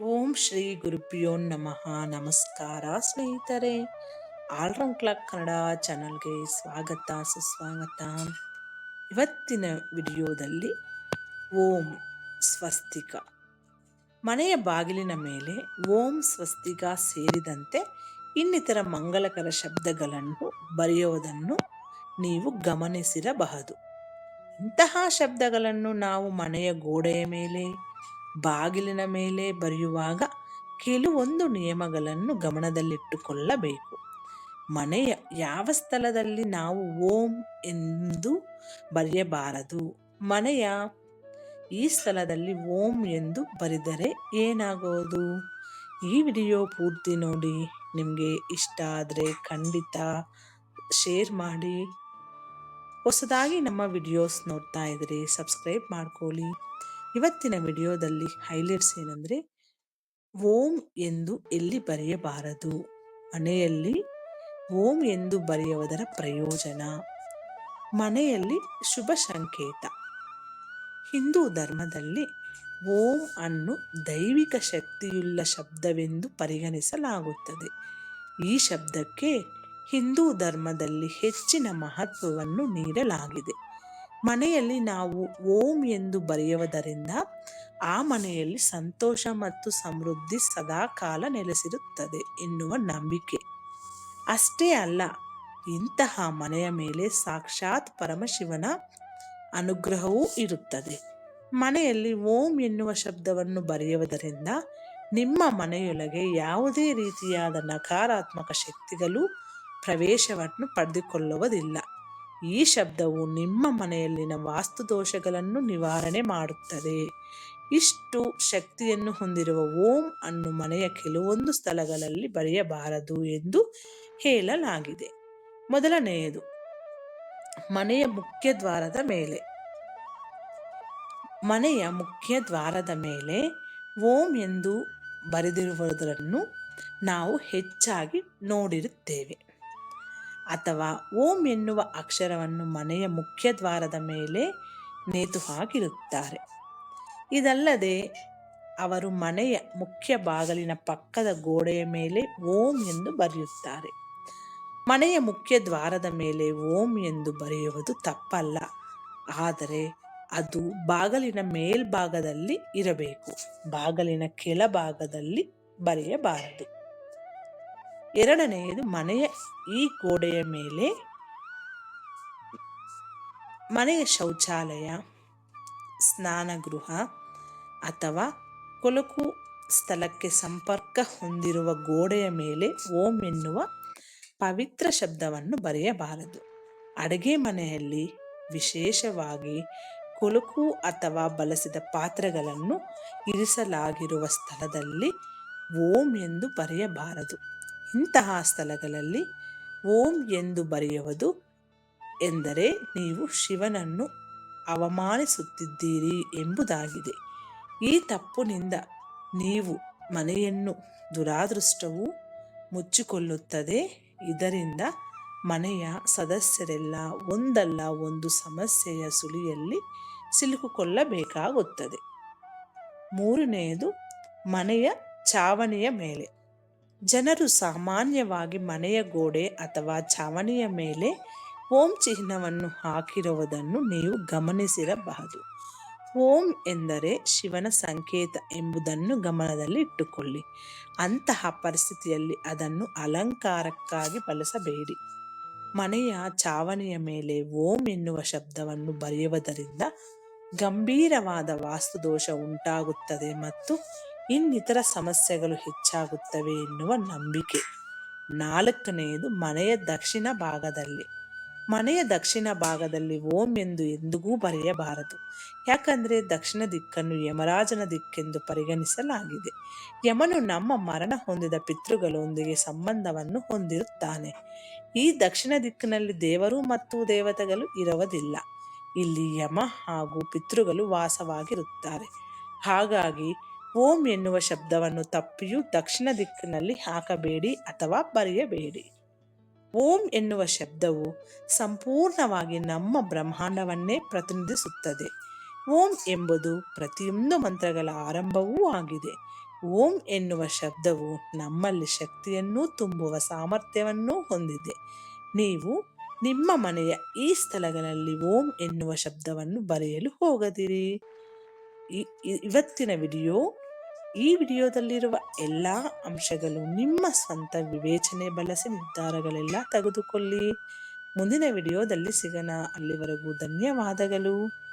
ಓಂ ಶ್ರೀ ಗುರುಪ್ರಿಯೋ ನಮಃ. ನಮಸ್ಕಾರ ಸ್ನೇಹಿತರೆ. ಆಲ್ರೌಂಡ್ ಕ್ಲಾಕ್ ಕನ್ನಡ ಚಾನಲ್ಗೆ ಸ್ವಾಗತ, ಸುಸ್ವಾಗತ. ಇವತ್ತಿನ ವಿಡಿಯೋದಲ್ಲಿ ಓಂ ಸ್ವಸ್ತಿಕ. ಮನೆಯ ಬಾಗಿಲಿನ ಮೇಲೆ ಓಂ ಸ್ವಸ್ತಿಕ ಸೇರಿದಂತೆ ಇನ್ನಿತರ ಮಂಗಲಕರ ಶಬ್ದಗಳನ್ನು ಬರೆಯುವುದನ್ನು ನೀವು ಗಮನಿಸಿರಬಹುದು. ಇಂತಹ ಶಬ್ದಗಳನ್ನು ನಾವು ಮನೆಯ ಗೋಡೆಯ ಮೇಲೆ ಬಾಗಿಲಿನ ಮೇಲೆ ಬರೆಯುವಾಗ ಕೆಲವೊಂದು ನಿಯಮಗಳನ್ನು ಗಮನದಲ್ಲಿಟ್ಟುಕೊಳ್ಳಬೇಕು. ಮನೆಯ ಯಾವ ಸ್ಥಳದಲ್ಲಿ ನಾವು ಓಂ ಎಂದು ಬರೆಯಬಾರದು? ಮನೆಯ ಈ ಸ್ಥಳದಲ್ಲಿ ಓಂ ಎಂದು ಬರೆದರೆ ಏನಾಗೋದು? ಈ ವಿಡಿಯೋ ಪೂರ್ತಿ ನೋಡಿ. ನಿಮಗೆ ಇಷ್ಟ ಆದರೆ ಖಂಡಿತ ಶೇರ್ ಮಾಡಿ. ಹೊಸದಾಗಿ ನಮ್ಮ ವಿಡಿಯೋಸ್ ನೋಡ್ತಾ ಇದ್ರೆ ಸಬ್ಸ್ಕ್ರೈಬ್ ಮಾಡ್ಕೊಳ್ಳಿ. ಇವತ್ತಿನ ವಿಡಿಯೋದಲ್ಲಿ ಹೈಲೈಟ್ಸ್ ಏನಂದರೆ, ಓಂ ಎಂದು ಎಲ್ಲಿ ಬರೆಯಬಾರದು? ಮನೆಯಲ್ಲಿ ಓಂ ಎಂದು ಬರೆಯುವುದರ ಪ್ರಯೋಜನ? ಮನೆಯಲ್ಲಿ ಶುಭ ಸಂಕೇತ? ಹಿಂದೂ ಧರ್ಮದಲ್ಲಿ ಓಂ ಅನ್ನು ದೈವಿಕ ಶಕ್ತಿಯುಳ್ಳ ಶಬ್ದವೆಂದು ಪರಿಗಣಿಸಲಾಗುತ್ತದೆ. ಈ ಶಬ್ದಕ್ಕೆ ಹಿಂದೂ ಧರ್ಮದಲ್ಲಿ ಹೆಚ್ಚಿನ ಮಹತ್ವವನ್ನು ನೀಡಲಾಗಿದೆ. ಮನೆಯಲ್ಲಿ ನಾವು ಓಂ ಎಂದು ಬರೆಯುವುದರಿಂದ ಆ ಮನೆಯಲ್ಲಿ ಸಂತೋಷ ಮತ್ತು ಸಮೃದ್ಧಿ ಸದಾಕಾಲ ನೆಲೆಸಿರುತ್ತದೆ ಎನ್ನುವ ನಂಬಿಕೆ. ಅಷ್ಟೇ ಅಲ್ಲ, ಇಂತಹ ಮನೆಯ ಮೇಲೆ ಸಾಕ್ಷಾತ್ ಪರಮಶಿವನ ಅನುಗ್ರಹವೂ ಇರುತ್ತದೆ. ಮನೆಯಲ್ಲಿ ಓಂ ಎನ್ನುವ ಶಬ್ದವನ್ನು ಬರೆಯುವುದರಿಂದ ನಿಮ್ಮ ಮನೆಯೊಳಗೆ ಯಾವುದೇ ರೀತಿಯಾದ ನಕಾರಾತ್ಮಕ ಶಕ್ತಿಗಳು ಪ್ರವೇಶವನ್ನು ಪಡೆದುಕೊಳ್ಳುವುದಿಲ್ಲ. ಈ ಶಬ್ದವು ನಿಮ್ಮ ಮನೆಯಲ್ಲಿನ ವಾಸ್ತು ದೋಷಗಳನ್ನು ನಿವಾರಣೆ ಮಾಡುತ್ತದೆ. ಇಷ್ಟು ಶಕ್ತಿಯನ್ನು ಹೊಂದಿರುವ ಓಂ ಅನ್ನು ಮನೆಯ ಕೆಲವೊಂದು ಸ್ಥಳಗಳಲ್ಲಿ ಬರೆಯಬಾರದು ಎಂದು ಹೇಳಲಾಗಿದೆ. ಮೊದಲನೆಯದು, ಮನೆಯ ಮುಖ್ಯ ದ್ವಾರದ ಮೇಲೆ. ಮನೆಯ ಮುಖ್ಯ ದ್ವಾರದ ಮೇಲೆ ಓಂ ಎಂದು ಬರೆದಿರುವುದನ್ನು ನಾವು ಹೆಚ್ಚಾಗಿ ನೋಡಿರುತ್ತೇವೆ. ಅಥವಾ ಓಂ ಎನ್ನುವ ಅಕ್ಷರವನ್ನು ಮನೆಯ ಮುಖ್ಯ ದ್ವಾರದ ಮೇಲೆ ನೇತು ಹಾಕಿರುತ್ತಾರೆ. ಇದಲ್ಲದೆ ಅವರು ಮನೆಯ ಮುಖ್ಯ ಬಾಗಿಲಿನ ಪಕ್ಕದ ಗೋಡೆಯ ಮೇಲೆ ಓಂ ಎಂದು ಬರೆಯುತ್ತಾರೆ. ಮನೆಯ ಮುಖ್ಯ ದ್ವಾರದ ಮೇಲೆ ಓಂ ಎಂದು ಬರೆಯುವುದು ತಪ್ಪಲ್ಲ. ಆದರೆ ಅದು ಬಾಗಿಲಿನ ಮೇಲ್ಭಾಗದಲ್ಲಿ ಇರಬೇಕು. ಬಾಗಿಲಿನ ಕೆಳಭಾಗದಲ್ಲಿ ಬರೆಯಬಾರದು. ಎರಡನೆಯದು ಮನೆಯ ಈ ಗೋಡೆಯ ಮೇಲೆ ಮನೆಯ ಶೌಚಾಲಯ, ಸ್ನಾನಗೃಹ ಅಥವಾ ಕೊಲಕು ಸ್ಥಳಕ್ಕೆ ಸಂಪರ್ಕ ಹೊಂದಿರುವ ಗೋಡೆಯ ಮೇಲೆ ಓಂ ಎನ್ನುವ ಪವಿತ್ರ ಶಬ್ದವನ್ನು ಬರೆಯಬಾರದು. ಅಡುಗೆ ಮನೆಯಲ್ಲಿ ವಿಶೇಷವಾಗಿ ಕೊಲುಕು ಅಥವಾ ಬಳಸಿದ ಪಾತ್ರೆಗಳನ್ನು ಇರಿಸಲಾಗಿರುವ ಸ್ಥಳದಲ್ಲಿ ಓಂ ಎಂದು ಬರೆಯಬಾರದು. ಇಂತಹ ಸ್ಥಳಗಳಲ್ಲಿ ಓಂ ಎಂದು ಬರೆಯುವುದು ಎಂದರೆ ನೀವು ಶಿವನನ್ನು ಅವಮಾನಿಸುತ್ತಿದ್ದೀರಿ ಎಂಬುದಾಗಿದೆ. ಈ ತಪ್ಪಿನಿಂದ ನೀವು ಮನೆಯನ್ನು ದುರಾದೃಷ್ಟವು ಮುಚ್ಚಿಕೊಳ್ಳುತ್ತದೆ. ಇದರಿಂದ ಮನೆಯ ಸದಸ್ಯರೆಲ್ಲ ಒಂದಲ್ಲ ಒಂದು ಸಮಸ್ಯೆಯ ಸುಳಿಯಲ್ಲಿ ಸಿಲುಕಿಕೊಳ್ಳಬೇಕಾಗುತ್ತದೆ. ಮೂರನೆಯದು ಮನೆಯ ಚಾವಣಿಯ ಮೇಲೆ. ಜನರು ಸಾಮಾನ್ಯವಾಗಿ ಮನೆಯ ಗೋಡೆ ಅಥವಾ ಛಾವಣಿಯ ಮೇಲೆ ಓಂ ಚಿಹ್ನವನ್ನು ಹಾಕಿರುವುದನ್ನು ನೀವು ಗಮನಿಸಿರಬಹುದು. ಓಂ ಎಂದರೆ ಶಿವನ ಸಂಕೇತ ಎಂಬುದನ್ನು ಗಮನದಲ್ಲಿ ಇಟ್ಟುಕೊಳ್ಳಿ. ಅಂತಹ ಪರಿಸ್ಥಿತಿಯಲ್ಲಿ ಅದನ್ನು ಅಲಂಕಾರಕ್ಕಾಗಿ ಬಳಸಬೇಡಿ. ಮನೆಯ ಚಾವಣಿಯ ಮೇಲೆ ಓಂ ಎನ್ನುವ ಶಬ್ದವನ್ನು ಬರೆಯುವುದರಿಂದ ಗಂಭೀರವಾದ ವಾಸ್ತುದೋಷ ಉಂಟಾಗುತ್ತದೆ ಮತ್ತು ಇನ್ನಿತರ ಸಮಸ್ಯೆಗಳು ಹೆಚ್ಚಾಗುತ್ತವೆ ಎನ್ನುವ ನಂಬಿಕೆ. ನಾಲ್ಕನೆಯದು ಮನೆಯ ದಕ್ಷಿಣ ಭಾಗದಲ್ಲಿ. ಮನೆಯ ದಕ್ಷಿಣ ಭಾಗದಲ್ಲಿ ಓಂ ಎಂದು ಎಂದಿಗೂ ಬರೆಯಬಾರದು. ಯಾಕಂದರೆ ದಕ್ಷಿಣ ದಿಕ್ಕನ್ನು ಯಮರಾಜನ ದಿಕ್ಕೆಂದು ಪರಿಗಣಿಸಲಾಗಿದೆ. ಯಮನು ನಮ್ಮ ಮರಣ ಹೊಂದಿದ ಪಿತೃಗಳೊಂದಿಗೆ ಸಂಬಂಧವನ್ನು ಹೊಂದಿರುತ್ತಾನೆ. ಈ ದಕ್ಷಿಣ ದಿಕ್ಕಿನಲ್ಲಿ ದೇವರು ಮತ್ತು ದೇವತೆಗಳು ಇರುವುದಿಲ್ಲ. ಇಲ್ಲಿ ಯಮ ಹಾಗೂ ಪಿತೃಗಳು ವಾಸವಾಗಿರುತ್ತಾರೆ. ಹಾಗಾಗಿ ಓಂ ಎನ್ನುವ ಶಬ್ದವನ್ನು ತಪ್ಪಿಯೂ ದಕ್ಷಿಣ ದಿಕ್ಕಿನಲ್ಲಿ ಹಾಕಬೇಡಿ ಅಥವಾ ಬರೆಯಬೇಡಿ. ಓಂ ಎನ್ನುವ ಶಬ್ದವು ಸಂಪೂರ್ಣವಾಗಿ ನಮ್ಮ ಬ್ರಹ್ಮಾಂಡವನ್ನೇ ಪ್ರತಿನಿಧಿಸುತ್ತದೆ. ಓಂ ಎಂಬುದು ಪ್ರತಿಯೊಂದು ಮಂತ್ರಗಳ ಆರಂಭವೂ ಆಗಿದೆ. ಓಂ ಎನ್ನುವ ಶಬ್ದವು ನಮ್ಮಲ್ಲಿ ಶಕ್ತಿಯನ್ನು ತುಂಬುವ ಸಾಮರ್ಥ್ಯವನ್ನು ಹೊಂದಿದೆ. ನೀವು ನಿಮ್ಮ ಮನೆಯ ಈ ಸ್ಥಳಗಳಲ್ಲಿ ಓಂ ಎನ್ನುವ ಶಬ್ದವನ್ನು ಬರೆಯಲು ಹೋಗದಿರಿ. ಇವತ್ತಿನ ವಿಡಿಯೋ, ಈ ವಿಡಿಯೋದಲ್ಲಿರುವ ಎಲ್ಲ ಅಂಶಗಳು ನಿಮ್ಮ ಸ್ವಂತ ವಿವೇಚನೆ, ಬಳಸಿ, ನಿರ್ಧಾರಗಳೆಲ್ಲ ತೆಗೆದುಕೊಳ್ಳಿ. ಮುಂದಿನ ವಿಡಿಯೋದಲ್ಲಿ ಸಿಗೋಣ. ಅಲ್ಲಿವರೆಗೂ ಧನ್ಯವಾದಗಳು.